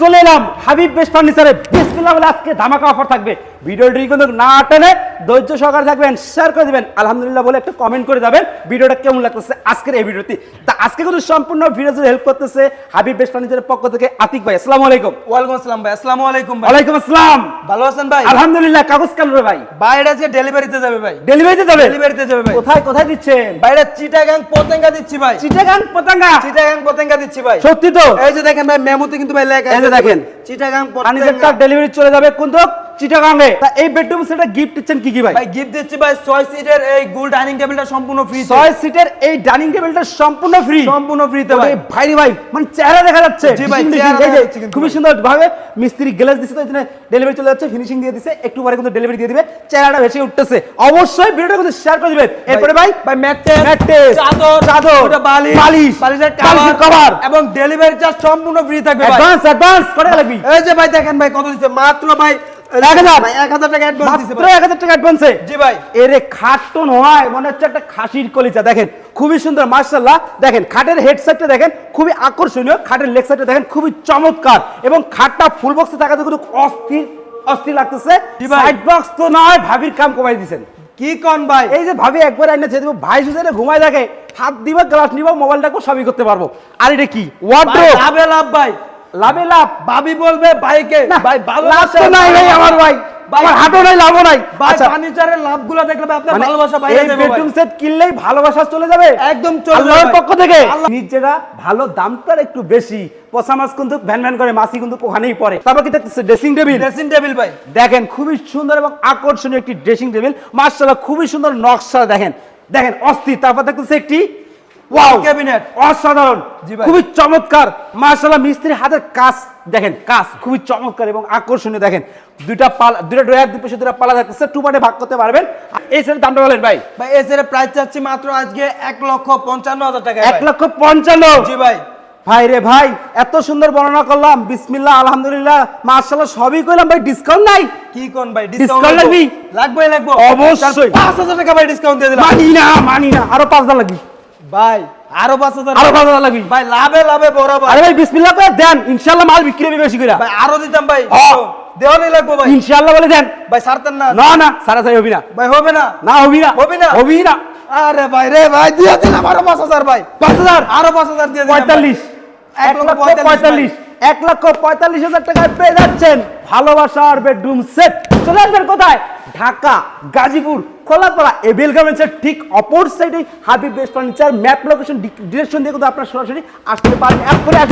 চলে এলাম হাবিব বেস্ট ফার্নিচারে। বিসমিল্লাহ বলে আজকে ধামাকা অফার থাকবে। ভিডিওটি কিন্তু না টেনে ধৈর্য সহকারে থাকবেন শেয়ার করে দিবেন। আলহামদুলিল্লাহ বলে একটা কমেন্ট করে যাবেন। ভিডিওটা কেমন লাগতেছে আজকের এই ভিডিওটি? তা আজকে কিন্তু সম্পূর্ণ ভিডিও হেল্প করতেছে হাবিব ফার্নিচারের পক্ষ থেকে আতিক ভাই। আসসালামু আলাইকুম। ওয়ালাইকুম আসসালাম ভাই। আসসালামু আলাইকুম ভাই। ওয়ালাইকুম আসসালাম। ভালো আছেন ভাই? আলহামদুলিল্লাহ কাগজ কাল রে ভাই? বাইরে আছে ডেলিভারিতে যাবে ভাই। ডেলিভারিতে যাবে? ডেলিভারিতে যাবে ভাই। কোথায় কোথায় দিচ্ছেন? বাইরে চিটাগাং পতেঙ্গা দিচ্ছি ভাই। চিটাগাং পতাঙ্গা? চিটাগাং পতেঙ্গা দিচ্ছি ভাই। সত্যি তো? এই যে দেখেন ভাই মেমোতে কিন্তু ভাই লেখা এই যে আছে দেখেন। চিটাগাং পতেঙ্গা। ডেলিভারি চলে যাবে। কোন তো চিটাগাংয়ে তা এই বেডরুম সেটা গিফট দিচ্ছেন কি কি ভাই? ভাই গিফট দিচ্ছি ভাই 6 সিটের এই গুল ডাইনিং টেবিলটা সম্পূর্ণ ফ্রি ছয় সিটের এই ডাইনিং টেবিলটা সম্পূর্ণ ফ্রি সম্পূর্ণ ফ্রিতে ভাই ভাই। রে ভাই মানে চেহারা দেখা যাচ্ছে। জি ভাই, চেহারা ভাই। সুন্দর ভাবে মিস্ত্রি গ্লাস দিছে তো এখানে ডেলিভারি চলে যাচ্ছে ফিনিশিং দিয়ে দিছে একটু পরে কিন্তু ডেলিভারি দিয়ে দিবে চেহারাটা ভেসে উঠতেছে। অবশ্যই ভিডিওটা কিন্তু শেয়ার করে দিবেন। এরপরে ভাই ভাই ম্যাট্রেস ম্যাট্রেস, চাদর চাদর, ওটা বালিশ বালিশ, বালিশের কভার এবং ডেলিভারি চার্জ সম্পূর্ণ ফ্রি থাকবে ভাই। অ্যাডভান্স অ্যাডভান্স করে লাগবি। এই যে ভাই দেখেন ভাই কত দিচ্ছে? মাত্র ভাই এক হাজার। ভাই 1000 টাকা অ্যাডভান্স দিছে মাত্র ভাই। এক হাজার টাকা অ্যাডভান্সে জি ভাই। এরে খাট তো নয় হচ্ছে একটা খাসির কলিজা দেখেন। খুবই সুন্দর মার্শাল্লাহ দেখেন খাটের হেডসেটটা দেখেন খুবই আকর্ষণীয়। খাটের দেখেন খুবই চমৎকার। এবং খাটটা ফুল বক্সে থাকাতে কিন্তু অস্থির অস্থির লাগতেছে। সাইড বক্স তো নয় ভাবির কাম কমাই দিয়েছেন কি কোন ভাই? এই যে ভাবি একবার আইনা ছেড়ে দেবো ভাই সুযোগ ঘুমায় থাকে হাত দিবা গ্লাস নিবা মোবাইলটাকেও সবই করতে পারব। আর এটা কি? ভাই। লাভে লাভ। ভাবি বলবে ভাইকে না, ভাই ভালোবাসা নাই ভাই আমার ভাই। আমার হাতও নাই লাভও নাই। আচ্ছা। ফার্নিচারের লাভগুলো দেখলে আপনার মানে ভালোবাসা এই বাইরে যাবে বেডরুম সেট কিনলেই ভালোবাসা চলে যাবে? একদম চলে আল্লাহর পক্ষ থেকে? নিজেরা ভালো দামটার একটু বেশি। পচা মাছ কিন্তু ভ্যান ভ্যান করে মাছি কিন্তু ওখানেই পড়ে। তারপর কি দেখতেছে? ড্রেসিং টেবিল ড্রেসিং টেবিল ভাই। দেখেন খুবই সুন্দর এবং আকর্ষণীয় একটি ড্রেসিং টেবিল মার্শাল্লাহ খুবই সুন্দর নকশা দেখেন। দেখেন অস্থির। তারপর দেখতেছে একটি ওয়াও ক্যাবিনেট অসাধারণ খুবই চমৎকার। মার্শাল্লাহ মিস্ত্রি হাতের কাজ দেখেন কাজ খুবই চমৎকার এবং আকর্ষণীয় দেখেন। দুইটা পালা দুইটা ড্রয়ার দুই পাশে দুটা পালা থাকতেছে টু পার্টে ভাগ করতে পারবেন। এই সেটের দামটা বলেন ভাই। ভাই এর প্রাইস চাচ্ছি মাত্র আজকে এক লক্ষ পঞ্চান্ন হাজার টাকা। এক লক্ষ পঞ্চান্ন। জি ভাই। ভাই রে ভাই এত সুন্দর বর্ণনা করলাম। বিসমিল্লাহ আলহামদুলিল্লাহ মার্শাল্লাহ সবই করলাম ভাই ডিসকাউন্ট নাই। কি কোন ভাই ডিসকাউন্ট লাগবি? লাগবে? লাগবে। অবশ্যই। পাঁচ হাজার টাকা ভাই ডিসকাউন্ট দিয়ে দিলাম। মানি না মানি না আরও পাঁচ হাজার লাগবে। ভাই আরও পাঁচ হাজার আরও পাঁচ হাজার লাগবে। ভাই লাভে লাভে বড় ভাই আরে ভাই বিসমিল্লাহ করে দেন ইনশাআল্লাহ মাল বিক্রি হবে বেশি করে ভাই আরও দিতাম ভাই। দেওয়ানি লাগবে ভাই। ইনশাআল্লাহ বলে দেন। ভাই ছাড়তেন না। না না সারা সারি হবি না। ভাই হবে না। না হবি না। হবি না? হবি না। আরে ভাই রে ভাই দিয়ে দিলাম আরও পাঁচ হাজার ভাই। পাঁচ হাজার? আরও পাঁচ হাজার দিয়ে পঁয়তাল্লিশ। এক লক্ষ পঁয়তাল্লিশ। এক লক্ষ পঁয়তাল্লিশ হাজার টাকায় পেয়ে যাচ্ছেন ভালোবাসার বেডরুম সেট। চলে আসবেন কোথায়? ঢাকা গাজীপুর খোলাপাড়া এবেল গার্মেন্টসের ঠিক অপর সাইডে Habib best furniture map location direction দিয়ে কিন্তু আপনারা সরাসরি আসতে পারেন এক করে এক